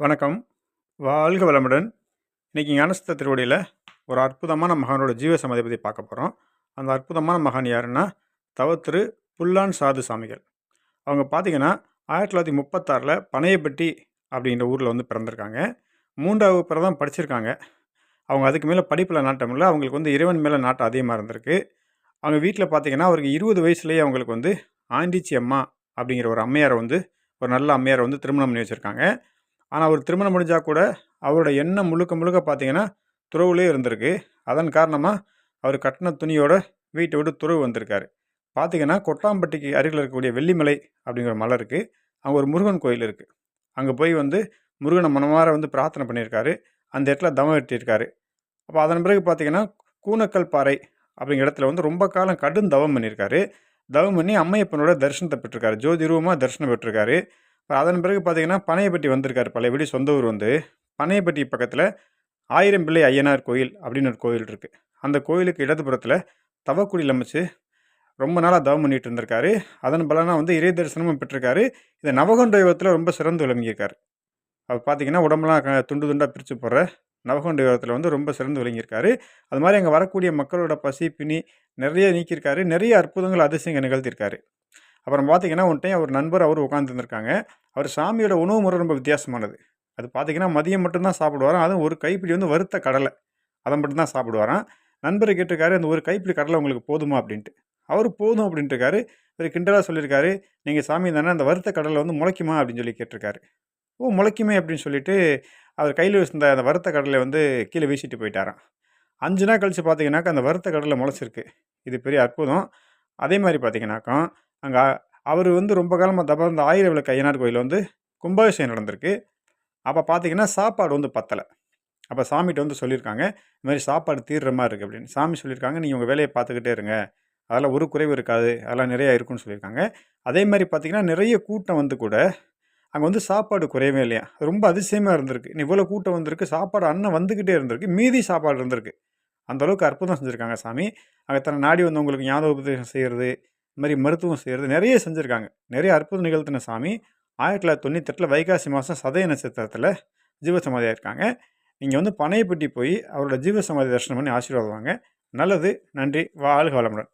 வணக்கம். வாழ்க வளமுடன். இன்றைக்கி ஞானஸ்த திருவடியில் ஒரு அற்புதமான மகானோட ஜீவ சமாதி பற்றி பார்க்க போகிறோம் அந்த அற்புதமான மகான் யாருன்னா தவத்திரு புல்லான் சாது சாமிகள். அவங்க பார்த்தீங்கன்னா ஆயிரத்தி தொள்ளாயிரத்தி முப்பத்தாறில் பனையப்பட்டி அப்படின்ற ஊரில் வந்து பிறந்திருக்காங்க. மூன்றாவது பிற தான் படிச்சிருக்காங்க. அவங்க அதுக்கு மேலே படிப்பில் நாட்டம் இல்லை. அவங்களுக்கு வந்து இறைவன் மேலே நாட்டம் அதிகமாக இருந்திருக்கு. அவங்க வீட்டில் பார்த்திங்கன்னா அவருக்கு இருபது வயசுலேயே அவங்களுக்கு வந்து ஆண்டிச்சி அம்மா அப்படிங்கிற ஒரு அம்மையாரை வந்து ஒரு நல்ல அம்மையாரை வந்து திருமணம் பண்ணி வச்சுருக்காங்க. ஆனால் அவர் திருமணம் முடிஞ்சால் கூட அவரோட எண்ணம் முழுக்க முழுக்க பார்த்தீங்கன்னா துறவுலே இருந்திருக்கு. அதன் காரணமாக அவர் கட்டின துணியோட வீட்டை விட்டு துறவு வந்திருக்காரு. பார்த்தீங்கன்னா கொட்டாம்பட்டிக்கு அருகில் இருக்கக்கூடிய வெள்ளிமலை அப்படிங்கிற மலை இருக்குது அங்கே ஒரு முருகன் கோயில் இருக்குது அங்கே போய் வந்து முருகனை மனமார வந்து பிரார்த்தனை பண்ணியிருக்காரு. அந்த இடத்துல தவம் வெட்டியிருக்காரு அப்போ அதன் பிறகு பார்த்தீங்கன்னா கூனக்கல் பாறை அப்படிங்கிற இடத்துல வந்து ரொம்ப காலம் கடும் தவம் பண்ணியிருக்காரு. தவம் பண்ணி அம்மையப்பனோட தரிசனத்தை பெற்றிருக்காரு. ஜோதி ரூபமாக தரிசனம் பெற்றிருக்காரு. அதன் பிறகு பார்த்தீங்கன்னா பனையப்பட்டி வந்திருக்கார் பழையபடி சொந்த ஊர் வந்து. பனையப்பட்டி பக்கத்தில் ஆயிரம் பிள்ளை ஐயனார் கோயில் அப்படின்னு ஒரு கோயில் இருக்குது அந்த கோயிலுக்கு இடதுபுறத்தில் தவக்குடியில் அமைச்சு ரொம்ப நாளாக தவம் பண்ணிட்டு இருந்திருக்காரு. அதன் பலனாக வந்து இறை தரிசனமும் பெற்றிருக்காரு. இதை நவகொண்ட யுகத்தில் ரொம்ப சிறந்து விளங்கியிருக்காரு. அவர் பார்த்தீங்கன்னா உடம்புலாம் க- துண்டு துண்டாக பிரித்து போடுற நவகொண்ட யுகத்தில் வந்து ரொம்ப சிறந்து விளங்கியிருக்காரு. அது மாதிரி அங்கே வரக்கூடிய மக்களோட பசி பிணி நிறைய நீக்கியிருக்காரு. நிறைய அற்புதங்கள் அதிசயங்கள் நிகழ்த்தியிருக்காரு. அப்புறம் பார்த்தீங்கன்னா ஒன் டைம் அவர் நண்பர் அவர் உட்காந்துருந்துருக்காங்க அவர் சாமியோட உணவு முறை ரொம்ப வித்தியாசமானது. அது பார்த்தீங்கன்னா மதியம் மட்டும்தான் சாப்பிடுவாராம். அதுவும் ஒரு கைப்பிடி வந்து வறுத்த கடலை. அதை மட்டும்தான் சாப்பிடுவாராம். நண்பர் கேட்டிருக்காரு அந்த ஒரு கைப்பிடி கடலை உங்களுக்கு போதுமா? அப்படின்ட்டு. அவர் போதும் அப்படின்ட்டு இருக்காரு இவர் கிண்டலாக சொல்லியிருக்காரு நீங்கள் சாமி தானே அந்த வறுத்த கடலை வந்து முளைக்குமா? அப்படின்னு சொல்லி கேட்டிருக்காரு. ஓ முளைக்குமே? அப்படின்னு சொல்லிட்டு அவர் கையில் வச்சிருந்த அந்த வறுத்த கடலை வந்து கீழே வீசிட்டு போயிட்டாராம். அஞ்சு நாள் கழித்து பார்த்தீங்கன்னாக்கா அந்த வறுத்த கடலை முளைச்சிருக்கு. இது பெரிய அற்புதம். அதே மாதிரி பார்த்தீங்கன்னாக்கா அங்கே அவர் வந்து ரொம்ப காலமாக தப்பாக இந்த ஆயிரம் விளக்கு ஐயனார் கோயில் வந்து கும்பாபிஷேகம் நடந்திருக்கு. அப்போ பார்த்தீங்கன்னா சாப்பாடு வந்து பத்தலை. அப்போ சாமிகிட்ட வந்து சொல்லியிருக்காங்க இந்த மாதிரி சாப்பாடு தீர்ற மாதிரி இருக்குது அப்படின்னு. சாமி சொல்லியிருக்காங்க நீங்கள் உங்கள் வேலையை பார்த்துக்கிட்டே இருங்க. அதெல்லாம் ஒரு குறைவு இருக்காது. அதெல்லாம் நிறையா இருக்குன்னு சொல்லியிருக்காங்க. அதே மாதிரி பார்த்தீங்கன்னா நிறைய கூட்டம் வந்து கூட அங்கே வந்து சாப்பாடு குறையவே இல்லையா? அது ரொம்ப அதிசயமாக இருந்திருக்கு. இவ்வளோ கூட்டம் வந்திருக்கு. சாப்பாடு அன்னம் வந்துக்கிட்டே இருந்திருக்கு. மீதி சாப்பாடு இருந்திருக்கு. அந்தளவுக்கு அற்புதம் செஞ்சுருக்காங்க சாமி. அங்கே தன்னை நாடி வந்தவங்களுக்கு ஞாபக உபதேசம் செய்கிறது இந்த மாதிரி மருத்துவம் செய்கிறது நிறைய செஞ்சுருக்காங்க. நிறைய அற்புதம் நிகழ்த்தின சாமி ஆயிரத்தி தொள்ளாயிரத்தி தொண்ணூத்தெட்டில் வைகாசி மாதம் சதய நட்சத்திரத்தில் ஜீவசமாதியாக இருக்காங்க நீங்கள் வந்து பனையப்பட்டி போய் அவரோட ஜீவசமாதி தரிசனம் பண்ணி ஆசீர்வாதம் வாங்க. நல்லது நன்றி வாழ்க வளமுடன்.